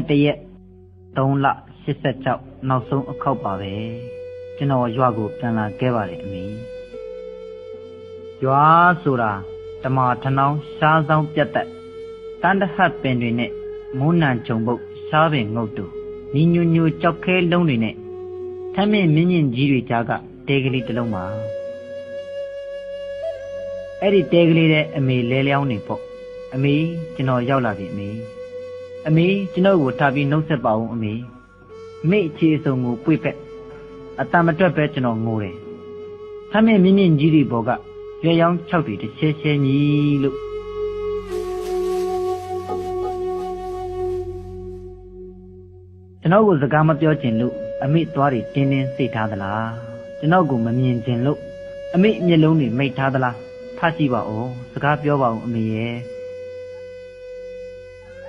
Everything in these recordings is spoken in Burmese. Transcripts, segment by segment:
21ရက်3လ86နောက်ဆုံးအခေါက်ပါပဲကျွန်တော်ရွာကိုပြန်လာခဲ့ပါတယ်အမေရွာဆိုတာတမာထနောင်းရှားဆောင်ပြတ်သက်တန်တဟတ်ပင်တွေနဲ့မုန်းနံကြုံပုတ်ရှားပင်ငုတ်တူညီညူညူကြောက်ခဲလုံးတွေနဲ့ထမ်းမင်းမြင့်မြင့်ကြီးတွေကြားကတဲကလေးတစ်လုံးပါအဲ့ဒီတဲကလေးတဲ့အမေလဲလျောင်းနေပေါ့အမေကျွန်တော်ရောက်လာပြီအမေ အမေကျွန်တော်ကိုထားပြီးနှုတ်ဆက်ပါဦးအမေအမေအခြေအစုံကိုပွေ့ဖက်အတမတွက်ပဲကျွန်တော်ငိုတယ်ထမ်းမင်းမြင့်မြင့်ကြီးတွေဘောကရွှေရောင်း၆တွေတစ်ချဲချဲညီလို့ကျွန်တော်ကိုစကားမပြောချင်လို့အမေသွားတွေတင်းတင်းစိတ်ထားသလားကျွန်တော်ကိုမမြင်ချင်လို့အမေမျက်လုံးတွေမိတ်ထားသလားဖတ်ကြည့်ပါဦးစကားပြောပါဦးအမေရဲ့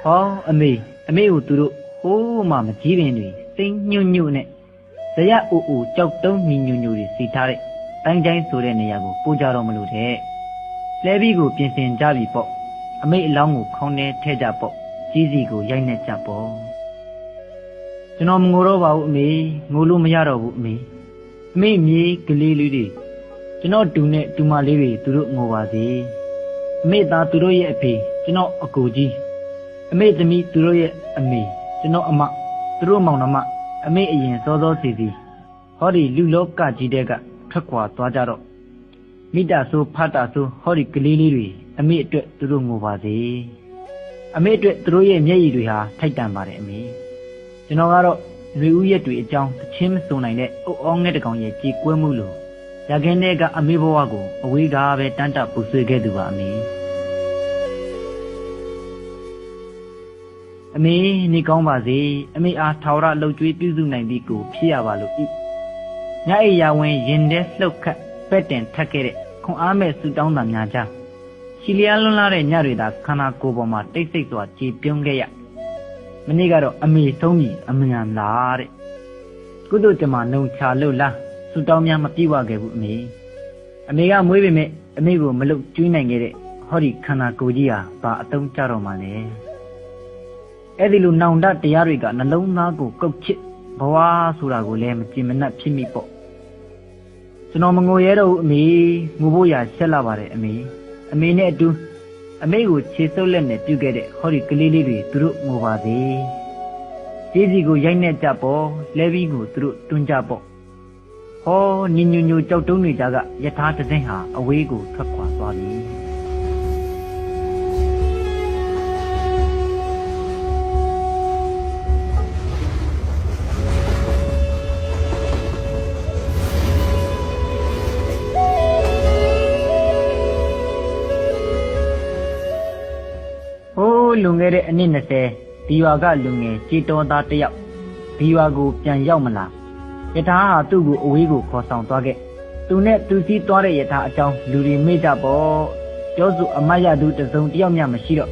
ဟောအမေအမေကိုသူတို့ဟိုးမှမကြီးပင်တွေစိမ့်ညွတ်ညွတ်နဲ့ဇရအူအူကြောက်တုံးညီညွတ်ညွတ်တွေစီထားတဲ့တိုင်းတိုင်းဆိုတဲ့နေရာကိုပို့ကြတော့မလို့တဲ့လဲပြီးကိုပြင်ဆင်ကြပြီပေါ့အမေအလောင်းကိုခေါင်းထဲထဲကြပေါ့ကြီးစီကိုရိုက်နှက်ကြပေါ့ကျွန်တော်မငိုတော့ပါဘူးအမေငိုလို့မရတော့ဘူးအမေအမေမြေးကလေးလေးတွေကျွန်တော်တူနဲ့တူမလေးတွေသူတို့ငိုပါစေအမေသားသူတို့ရဲ့အဖေကျွန်တော်အကိုကြီး အမေသမီးသူတို့ရဲ့အမေကျွန်တော်အမသူတို့မောင်နှမအမေအရင်စောစောစီစီဟောဒီလူလောကကြီးတဲ့ကထွက်ခွာသွားကြတော့မိတာဆိုဖတ်တာဆိုဟောဒီကလေးလေးတွေအမေအတွက်သူတို့ငိုပါစေအမေအတွက်သူတို့ရဲ့မျက်ရည်တွေဟာထိုက်တန်ပါတယ်အမေကျွန်တော်ကတော့လူဦးရက်တွေအကြောင်းသချင်းမစုံနိုင်တဲ့အုပ်အောင်းငဲ့တကောင်ရဲ့ကြေကွဲမှုလို့ရခင်တဲ့ကအမေဘဝကိုအဝေးကားပဲတန်းတပူဆွေးခဲ့သူပါအမေ အမေနေကောင်းပါစေအမေအားထာဝရလှုပ်ကြွေးပြုစုနိုင်ပြီးကိုဖြစ်ရပါလို့ဤညအိယာဝင်ရင်ထဲလှုပ်ခတ်ပဲ့တင်ထက်ခဲ့တဲ့ခွန်အားမဲ့ဆူတောင်းတာများကြားရှီလျားလွန်းလာတဲ့ညတွေသာခန္ဓာကိုယ်ပေါ်မှာတိတ်ဆိတ်စွာကြည်ပြုံးခဲ့ရမနေ့ကတော့အမေဆုံးပြီအမြန်လားတဲ့ကုသိုလ်တမနှုံချလို့လားဆူတောင်းများမပြေဝခဲ့ဘူးအမေအမေကမွေးပေမဲ့အမေကိုမလုတ်ကျွေးနိုင်ခဲ့တဲ့ဟောဒီခန္ဓာကိုယ်ကြီးဟာဘာအတုံးကြတော့မှလဲ အဲ့ဒီလိုနောင်တတရားတွေကနှလုံးသားကိုကုတ်ချစ်ဘဝဆိုတာကိုလည်းမကြင်မနှက်ဖြစ်မိပေါ့ကျွန်တော်မငိုရဲတော့ဘူးအမေငိုဖို့ရဆက်လာပါတယ်အမေအမေနဲ့အတူအမေကိုခြေဆုပ်လက်နဲ့ပြုတ်ခဲ့တဲ့ဟောဒီကလေးလေးတွေသူတို့ငိုပါစေကျေးစီကိုရိုက်နှက်ကြပေါ့လဲပြီးကိုသူတို့တွန်းကြပေါ့ဟောညညညကြောက်တုံးနေကြကယထာတသိန်းဟာအဝေးကိုထွက်ခွာသွားပြီ လွန်ခဲ့တဲ့အနှစ်20ဒီရွာကလူငယ်ကြေတော်သားတယောက်ဒီရွာကိုပြန်ရောက်မလာယထာဟာသူ့ကိုအဝေးကိုခေါ်ဆောင်သွားခဲ့သူနဲ့သူစည်းသွားတဲ့ယထာအကြောင်းလူတွေမေ့ကြပေါ့ပြောစုအမတ်ရသူတစုံတယောက်မျှမရှိတော့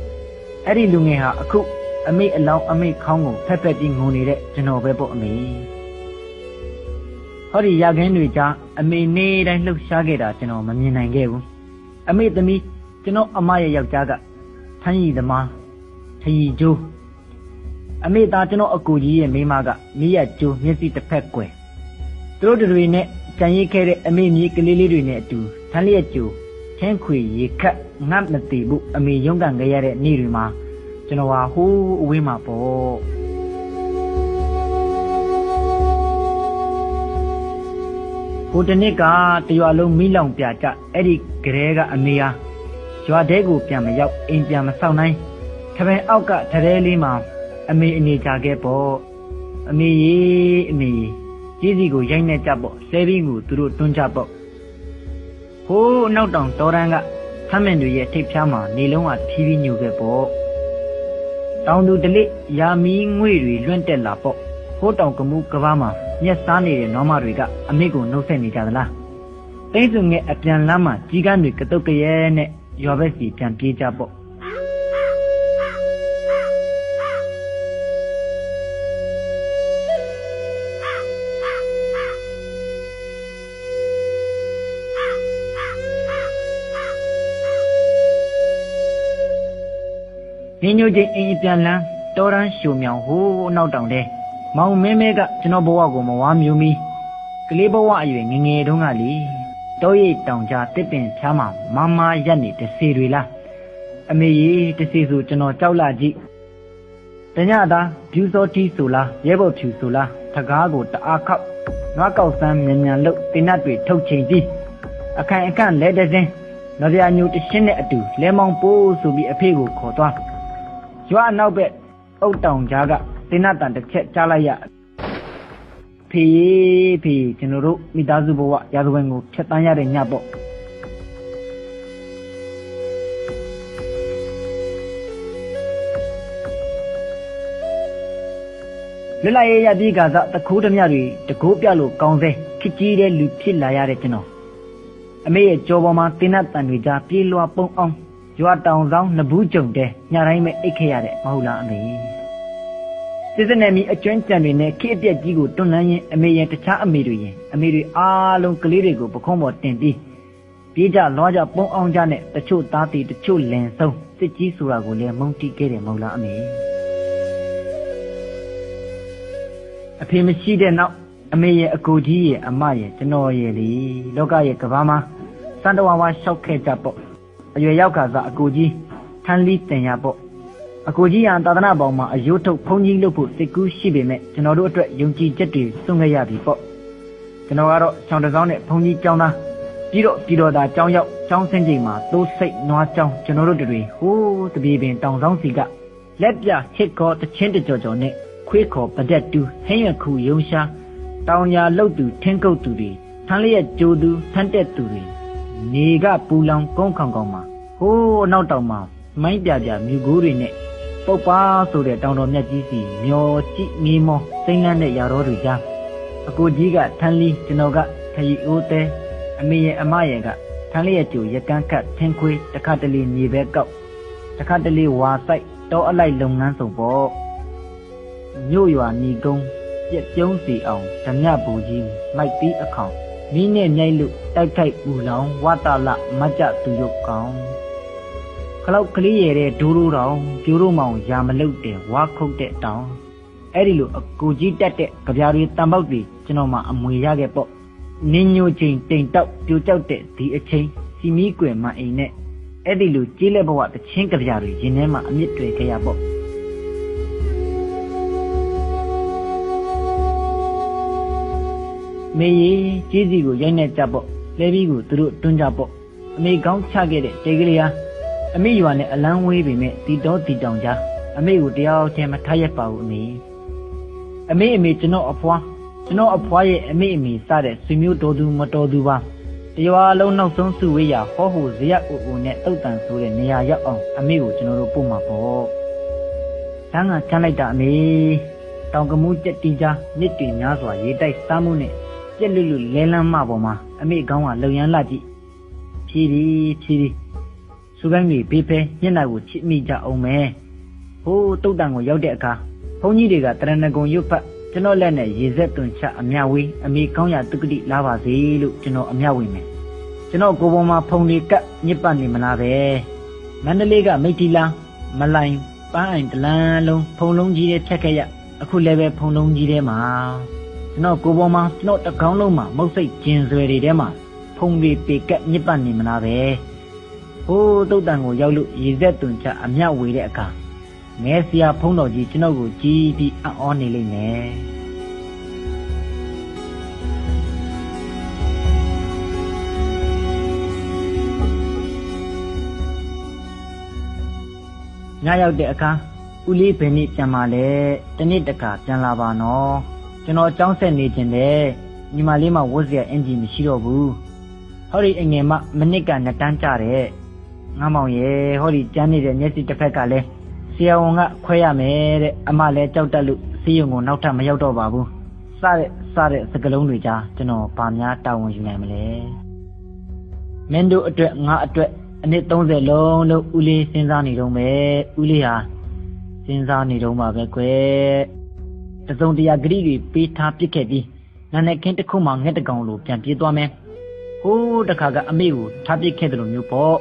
အဲ့ဒီလူငယ်ဟာအခုအမေအလောင်းအမေခေါင်းကိုဖက်ဖက်ပြီးငုံနေတဲ့ကျွန်တော်ပဲပေါ့အမေဟောဒီရခင်းတွေကြားအမေနေတိုင်းလှုပ်ရှားခဲ့တာကျွန်တော်မမြင်နိုင်ခဲ့ဘူးအမေသမီးကျွန်တော်အမရဲ့ယောက်ျားကထမ်းရည်သမား ထရီကျိုးအမေသားကျွန်တော်အကူကြီးရဲ့မိမကမိရကျိုးမျက်စိတစ်ဖက်ကွယ်သူတို့တွေနဲ့ကြံရိတ်ခဲ့တဲ့အမေမြေကလေးလေးတွေနဲ့အတူထမ်းလျက်ကျိုးချင်းခွေရေခတ်ငတ်မတည်ဘူးအမေရုံးကန်ခဲ့ရတဲ့နေ့တွေမှာကျွန်တော်ဟာဟိုးအဝေးမှာပေါ့ဟိုတနစ်ကတရွာလုံးမိလောင်ပြကြအဲ့ဒီကလေးကအမေဟာရွာတဲကိုပြန်မရောက်အိမ်ပြန်မဆောက်နိုင် ထပင်အောက်ကတရဲလေးမှာအမေအနေကြခဲ့ပေါ့အမေရေအမေကြီးစီကိုရိုက်နေကြပေါ့ဆဲပြီးကိုသူတို့တွန်းကြပေါ့ဟိုးအနောက်တောင်တော်ရန်ကဖမ်းမင်တွေရဲ့ထိပ်ဖြားမှာနေလုံးကဖြီးပြီးညိုခဲ့ပေါ့တောင်သူတလိရာမီငွေတွေလွန့်တက်လာပေါ့ဟိုးတောင်ကမှုကဘာမှာမျက်စားနေတဲ့နောမတွေကအမေကိုနှုတ်ဆက်နေကြသလားတိတ်စုံရဲ့အပြန်လမ်းမှာကြီးကန်းတွေကတုတ်ကရဲနဲ့ရွာဘက်စီပြန်ပြေးကြပေါ့ ညညချင်းအင်းပြန်လန်းတတော်ရန်ရှုံမြောင်ဟိုးအနောက်တောင်တဲ့မောင်မဲမဲကကျွန်တော်ဘဝကိုမဝါမျိုးမီကလေးဘဝအရွယ်ငငယ်တုန်းကလေတောရိပ်တောင်ကြားတစ်ပင်ဖြားမှာမမရက်နေတစေတွေလားအမေကြီးတစေဆိုကျွန်တော်ကြောက်လာကြည့်တညသားဖြူစောတီဆိုလားရဲဘော်ဖြူဆိုလားတကားကိုတအားခောက်နွားကောက်ဆန်းမြန်မြန်လို့တင်းနတ်တွေထုတ်ချိန်ကြည့်အခိုင်အခန့်လဲတဲ့စင်းနဗျာညူတရှင်းနဲ့အတူလဲမောင်ပိုးဆိုပြီးအဖေကိုခေါ်သွား ရွာအနောက်ဘက်အုတ်တောင်ကြားကတင်းနတ်တန်တစ်ချက်ကြားလိုက်ရဖေးဖေးကျွန်တော်တို့မိသားစုဘဝရာဇဝင်ကိုဖျက်ဆီးရတဲ့ညပေါ့လွတ်လပ်ရေးရပြီးကစားတခိုးဓမြတွေတကိုးပြလို့ကောင်းစဲခစ်ကြီးတဲ့လူဖြစ်လာရတဲ့ကျွန်တော်အမေရဲ့ကြောပေါ်မှာတင်းတ်တန်တွေကြားပြေးလွှာပုံအောင် ရွာတောင်ဆောင်နဘူးကြုံတဲ့ညတိုင်းပဲအိတ်ခဲ့ရတဲ့မဟုတ်လားအမေစစ်စနယ်မီအကျွမ်းကြံတွေနဲ့ခေအပြက်ကြီးကိုတွန်းလှန်ရင်အမေရဲ့တခြားအမေတွေရင်အမေတွေအားလုံးကလေးတွေကိုပခုံးပေါ်တင်ပြီးပြေးကြလွှားကြပုံအောင်ကြနဲ့တချို့သားတီတချို့လင်ဆုံးစစ်ကြီးဆိုတာကိုလည်းမုန်းတီးခဲ့တယ်မဟုတ်လားအမေအဖေမရှိတဲ့နောက်အမေရဲ့အကိုကြီးရဲ့အမရဲ့ကျွန်တော်ရဲ့လေလောကရဲ့ကဘာမှာစံတဝါဝါရှောက်ခဲ့ကြပေါ့ အရွယ်ရောက်ကစားအကိုကြီးထန်းလီတင်ရပေါ့အကိုကြီးရန်သာသနာပေါင်းမှာအယိုးထုတ်ဖုန်ကြီးလုပ်ဖို့စိတ်ကူးရှိပေမဲ့ကျွန်တော်တို့အတွက်ယုံကြည်ချက်တွေစွန့်ခဲ့ရပြီပေါ့ကျွန်တော်ကတော့ချောင်းတစောင်းနဲ့ဖုန်ကြီးကျောင်းသားပြီးတော့ပြီးတော့ဒါကျောင်းရောက်ကျောင်းဆင်းချိန်မှာသိုးစိတ်နွားကျောင်းကျွန်တော်တို့တွေဟိုးတပြေပင်တောင်ဆောင်စီကလက်ပြဟစ်ခေါ်တချင်းတကြော်ကြော်နဲ့ခွေးခေါ်ပဒက်တူဟင်းရခုယုံရှာတောင်ညာလှုပ်သူထင်းကုတ်သူတွေထန်းလျက်ကြိုသူထန်းတက်သူတွေ နေကပူလောင်ကုန်းခေါင်ခေါင်မှာဟိုးအနောက်တောင်မှာမိုင်းပြပြမြူကိုးတွေနဲ့ပုတ်ပါဆိုတဲ့တောင်တော်မြတ်ကြီးစီမျောကြည့်ငေးမောစိမ့်လန်းတဲ့ຢာတော်တွေကြားအကိုကြီးကထန်းလီကျွန်တော်ကခရီအိုးတဲအမေရဲ့အမရဲ့ကထန်းလျက်ကြိုရကန်းခတ်ထင်းခွေးတခါတလေမြေပဲကောက်တခါတလေဝါဆိုင်တောအလိုက်လုပ်ငန်းဆောင်ပေါ့မြို့ရွာညီကုန်းပြက်ပြုံးစီအောင်ဓမြဘူကြီးမိုက်ပြီးအခေါင် မိနဲ့မြိုက်လို့တိုက်ခိုက်ပူလောင်ဝတလမကြသူရုပ်ကောင်ခလောက်ကလေးရဲတဲ့ဒိုးဒိုးတောင်ပြိုးတို့မောင်ရာမလုတ်တဲ့ဝါခုတ်တဲ့တောင်အဲ့ဒီလိုအကူကြီးတက်တဲ့ကြပြားတွေတံပေါက်တွေကျွန်တော်မှအမွေရခဲ့ပေါ့နင်းညိုချိန်တိမ်တောက်ပြိုကြောက်တဲ့ဒီအချိန်စီမီးကွယ်မအိမ်နဲ့အဲ့ဒီလိုကြီးလက်ဘဝတချင်းကြပြားတွေရင်ထဲမှာအမြင့်တွေခဲ့ရပေါ့ မေကြီးကြီးစီကိုရိုက်နေကြပေါ့လဲပြီးကိုသူတို့တွန်းကြပေါ့အမေကောင်းချခဲ့တဲ့တေကလေးဟာအမေရွာနဲ့အလန်းဝေးပေမဲ့တီတော်တီတောင်ကြားအမေကိုတရားချင်မထားရပါဘူးအမေအမေအမေကျွန်တော်အဖွားကျွန်တော်အဖွားရဲ့အမေအမေစတဲ့ဆွေမျိုးတော်သူမတော်သူပါတရွာလုံးနောက်ဆုံးစုဝေးရာဟောဟိုဇရက်အိုအိုနဲ့တုတ်တန်ဆိုတဲ့နေရာရောက်အောင်အမေကိုကျွန်တော်တို့ပို့မှာပေါ့တန်းကချမ်းလိုက်တာအမေတောင်ကမူးကြက်တီကြားမြစ်တွေများစွာရေတိုက်စားမှုနဲ့ ပြက်လွတ်လွတ်လဲလန်းမပေါ်မှာအမေကောင်းကလုံရန်လာကြည့်ဖြီးဒီဖြီးဒီစူကိုင်းကြီးဘေးဖဲမျက်နှာကိုချစ်မိကြအောင်မယ်ဟိုးတုတ်တန်ကိုရောက်တဲ့အခါဘုန်းကြီးတွေကတရဏဂုံရွတ်ဖတ်ကျွန်တော်လက်နဲ့ရေဆက်တွန်ချအမြဝေးအမေကောင်းရတုကတိလာပါစေလို့ကျွန်တော်အမြဝေးမယ်ကျွန်တော်ကိုယ်ပေါ်မှာဖုန်လေးကပ်ညစ်ပတ်နေမလားပဲမန္တလေးကမိတ်တီလာမလိုင်ပန်းအိုင်တလန်းလုံးဖုံလုံးကြီးတဲ့ဖြတ်ခဲ့ရအခုလည်းပဲဖုံလုံးကြီးထဲမှာ ကျွန်တော်ကိုယ်ပေါ်မှာကျွန်တော်တကောင်းလုံးမှာမုတ်စိတ်ကျင်ဆွဲတွေထဲမှာဖုံတွေပေကက်ညစ်ပတ်နေမလားပဲဟိုးတုတ်တန်ကိုရောက်လို့ရေဆက်တွန်ချအမြဝေတဲ့အခါမဲဆရာဖုံးတော်ကြီးကျွန်တော်ကိုကြည်ပြီးအံ့ဩနေလိမ့်မယ်ညရောက်တဲ့အခါဦးလေးဘယ်နေ့ပြန်มาလဲတနေ့တခါပြန်လာပါနော် ကျွန်တော်ကြောင်းဆက်နေခြင်းနဲ့ညီမလေးမဝတ်စရာအင်ဂျင်မရှိတော့ဘူးဟောဒီအငယ်မမနစ်ကနှစ်တန်းကြတဲ့ငါမောင်ရဲ့ဟောဒီကျန်းနေတဲ့မျက်စိတစ်ဖက်ကလည်းဆရာဝန်ကခွဲရမယ်တဲ့အမလည်းကြောက်တက်လို့စီးရုံကိုနောက်ထပ်မရောက်တော့ပါဘူးစတဲ့စတဲ့စကလုံးတွေကြားကျွန်တော်ဗာများတာဝန်ယူနိုင်မလဲမင်းတို့အတွက်ငါအတွက်အနည်း30လုံးလို့ဦးလေးစဉ်းစားနေတော့မယ်ဦးလေးဟာစဉ်းစားနေတော့မှာပဲကွယ် တစုံတရာဂရိတွေပေးထားပစ်ခဲ့ပြီးနာနဲ့ခင်းတစ်ခုမှငှက်တကောင်လိုပြန်ပြေးသွားမယ်ဟိုးတခါကအမေကိုထားပစ်ခဲ့တယ်လို့မျိုးပေါ့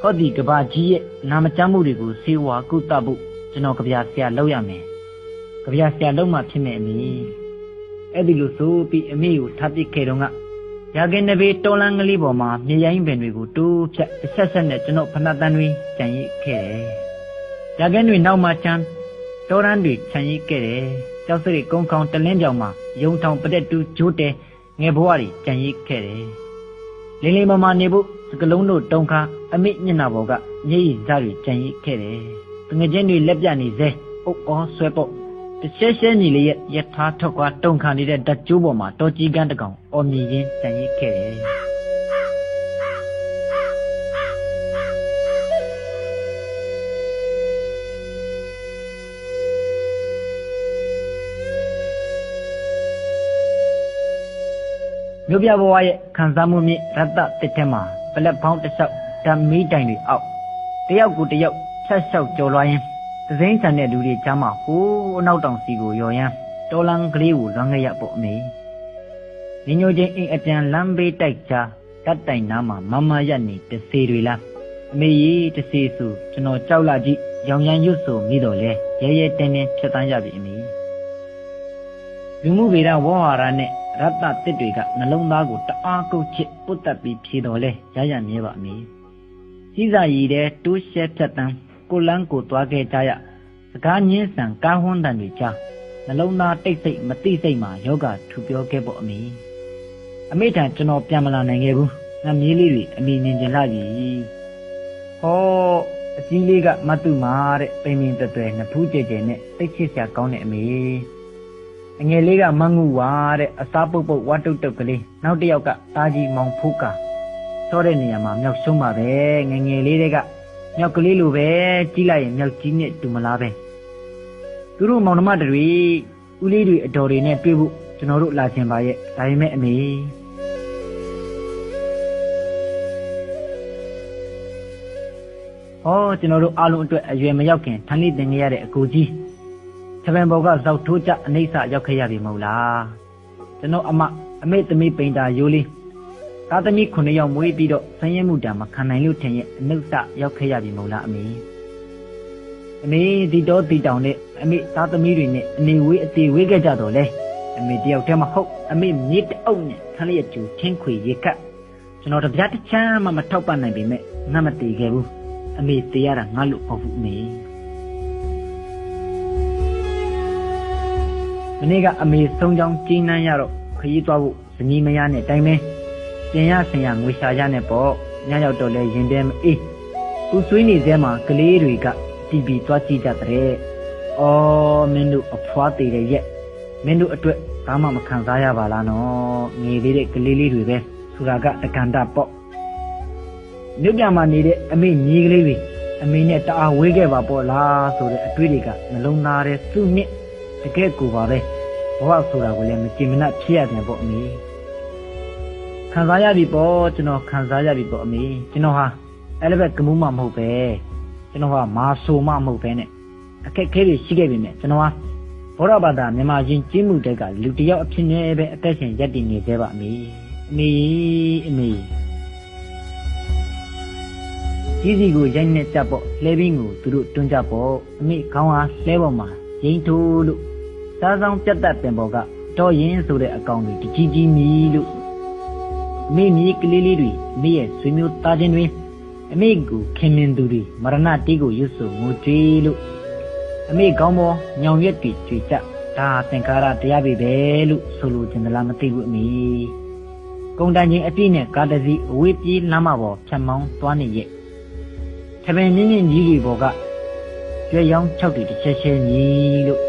ဟောဒီကဘာကြီးရဲ့နာမကျမ်းမှုတွေကိုဆေးဝါကုသဖို့ကျွန်တော်ကြပြဆရာလောက်ရမယ်ကြပြဆရာလောက်မှဖြစ်မယ်အမေအဲ့ဒီလိုဆိုပြီးအမေကိုထားပစ်ခဲ့တော့ကရာခင်နဘေးတော်လန်းကလေးပေါ်မှာမြေရိုင်းပင်တွေကိုတိုးဖြတ်အဆက်ဆက်နဲ့ကျွန်တော်ဖဏတန်တွေကြံရစ်ခဲ့တယ်ရာခင်တွေနောက်မှချမ်းတော်ရန်တွေခြံရစ်ခဲ့တယ် ကျောက်စရိကုန်းခေါင်တလင်းကြောင်မှာယုံထောင်ပတက်တူဂျိုးတဲငယ်ဘဝတွေကြံရစ်ခဲ့တယ်လင်းလေးမမနေဖို့စကလုံးတို့တုံခါအမိညနာဘောကညည်ရည်စားတွေကြံရစ်ခဲ့တယ်ငငချင်းတွေလက်ပြနေစေအုပ်အောဆွဲပေါ့တရှဲရှဲညီလေးရဲ့ယထာထွက်ခွာတုံခါနေတဲ့ဓာတ်ကျိုးပေါ်မှာတော်ကြီးကန်းတကောင်အော်မြည်ရင်းကြံရစ်ခဲ့တယ် မြို့ပြဘဝရဲ့ခံစားမှုမြင့်ရတ္တတစ်ထဲမှာပလက်ဖောင်းတစ်လျှောက်ဓာမီတိုင်တွေအောက်တယောက်ကိုတယောက်ဆက်လျှောက်ကြော်လွှားရင်းသစိမ်းဆန်တဲ့လူတွေကြားမှာဟိုးအနောက်တောင်စီကိုရော်ရမ်းတော်လန်ကလေးကိုလွမ်းခဲ့ရပေါ့အမေညညိုချင်းအိမ်အပြန်လမ်းဘေးတိုက်ချတတ်တိုင်နားမှာမမရက်နေတစေတွေလားအမေကြီးတစေဆိုကျွန်တော်ကြောက်လာကြည့်ရောင်ရမ်းရွတ်ဆိုမိတော့လဲရဲရဲတင်းတင်းဖြတ်တန်းရပြီအမေ လူမှုဗေဒဝေါ်ဟာရနဲ့ရတ္တတစ်တွေကနှလုံးသားကိုတအားကုတ်ချစ်ပုတ်တက်ပြီးဖြေတော်လဲရရမြဲပါအမေကြီးစာရည်တဲ့တိုးရှဲဖြတ်တန်းကိုလန်းကိုသွားခဲ့ကြရစကားညင်းဆန်ကားဟွန်းတန်တွေကြားနှလုံးသားတိတ်ဆိတ်မတိစိတ်မှာယောဂထူပြောခဲ့ပေါ့အမေအမေထံကျွန်တော်ပြန်မလာနိုင်ခဲ့ဘူးငါမြေးလေးတွေအမိမြင်ကျင်လာပြီဟောအကြီးလေးကမတုမာတဲ့ပိန်ပင်တွယ်တွယ်နဖူးကြဲကြဲနဲ့တိတ်ချစ်စရာကောင်းတဲ့အမေ အငယ်လေးကမငူဝါတဲ့အစားပုတ်ပုတ်ဝတ်တုတ်တုတ်ကလေးနောက်တစ်ယောက်ကတာကြီးမောင်ဖိုးကာစောတဲ့နေရာမှာမြောက်ရှုံးပါပဲငငယ်လေးတွေကမြောက်ကလေးလိုပဲကြီးလိုက်ရင်မြောက်ကြီးနဲ့တူမလားပဲသူတို့မောင်နှမတွေဦးလေးတွေအတော်တွေနဲ့တွေ့ဖို့ကျွန်တော်တို့လာချင်ပါရဲ့ဒါပေမဲ့အမေဟောကျွန်တော်တို့အားလုံးအတွက်အရွယ်မရောက်ခင်ထန်လေးတင်ခဲ့ရတဲ့အကူကြီး သပင်ဘော်ကဇောက်ထိုးကြအနိစ္စရောက်ခဲ့ရပြီမဟုတ်လားကျွန်တော်အမအမေသမီးပိန်တာရိုးလေးသားသမီး9ယောက်မွေးပြီးတော့ဆင်းရဲမှုတံမခံနိုင်လို့ထင်ရဲ့အနုစရောက်ခဲ့ရပြီမဟုတ်လားအမေအမေဒီတော့ဒီတောင်နဲ့အမေသားသမီးတွေနဲ့အနေဝေးအသေးဝေးခဲ့ကြတော့လေအမေတယောက်တည်းမဟုတ်အမေမြေတအုပ်နဲ့ခန်းလျက်ကျူချင်းခွေရေကတ်ကျွန်တော်တပြားတစ်ချမ်းမှမထောက်ပံ့နိုင်ပေမဲ့ငါမတည်ခဲ့ဘူးအမေတည်ရတာငါလို့မဟုတ်ဘူးအမေ မနေ့ကအမေဆုံးချောင်းကျင်းနှမ်းရတော့ခရီးသွားဖို့ဇနီးမယားနဲ့တိုင်ပင်ကျင်ရဆင်ရငွေရှာရနဲ့ပေါ့ညရောက်တော့လဲရင်တဲမအေးသူဆွေးနေသေးမှာကလေးတွေကတီဗီသွားကြည့်ကြတဲ့အော်မင်းတို့အဖွားသေးတဲ့ရက်မင်းတို့အတွက်ဘာမှမခံစားရပါလားနော်ငေသေးတဲ့ကလေးလေးတွေပဲဆိုတာကတကန်တာပေါ့မြို့ပြမှာနေတဲ့အမေညီကလေးတွေအမေနဲ့တအားဝေးခဲ့ပါပေါ့လားဆိုတဲ့အတွေ့တွေကနှလုံးသားထဲစုနှစ် တကယ်ကိုပါပဲဘဝဆိုတာကိုလည်းမကြင်မနှက်ဖြစ်ရတယ်ပေါ့အမေခံစားရပြီပေါ့ကျွန်တော်ခံစားရပြီပေါ့အမေကျွန်တော်ဟာအဲ့လိုပဲကမှုမှမဟုတ်ပဲကျွန်တော်ဟာမာဆိုမှမဟုတ်ပဲနဲ့အခက်ခဲတွေရှိခဲ့ပြီမြဲကျွန်တော်ဟာဘောရဘာသာမြန်မာရင်ကျင်းမှုတက်ကလူတယောက်အဖြစ်နဲ့ပဲအသက်ရှင်ရပ်တည်နေသေးပါအမေအမေအမေကြီးစီကိုရိုက်နေကြပေါ့လှဲဘင်းကိုသူတို့တွန်းကြပေါ့အမေခေါင်းဟာလှဲပေါ်မှာရင်ထိုးလို့ စားဆောင်ပြတ်တက်ပင်ပေါ်ကတော်ရင်ဆိုတဲ့အကောင်တွေတကြီးကြီးမီလို့မိမိကလေးလေးတွေမိရဲ့ဆွေမျိုးသားချင်းတွေအမေကိုခင်မင်သူတွေမရဏတေးကိုရွတ်ဆိုငိုကြွေးလို့အမေကောင်းပေါ်ညောင်ရက်တွေကြွေကြဒါသင်္ကာရတရားပဲပဲလို့ဆိုလိုချင်သလားမသိဘူးအမေကုံတန်ချင်းအပြည့်နဲ့ကားတစ်စီးအဝေးပြေးလမ်းမပေါ်ဖြတ်မောင်းသွားနေရဲ့ထပင်ညင်းညင်းကြီးတွေပေါ်ကကျွဲရောင်း၆တွေတစ်ချက်ချင်းကြီးလို့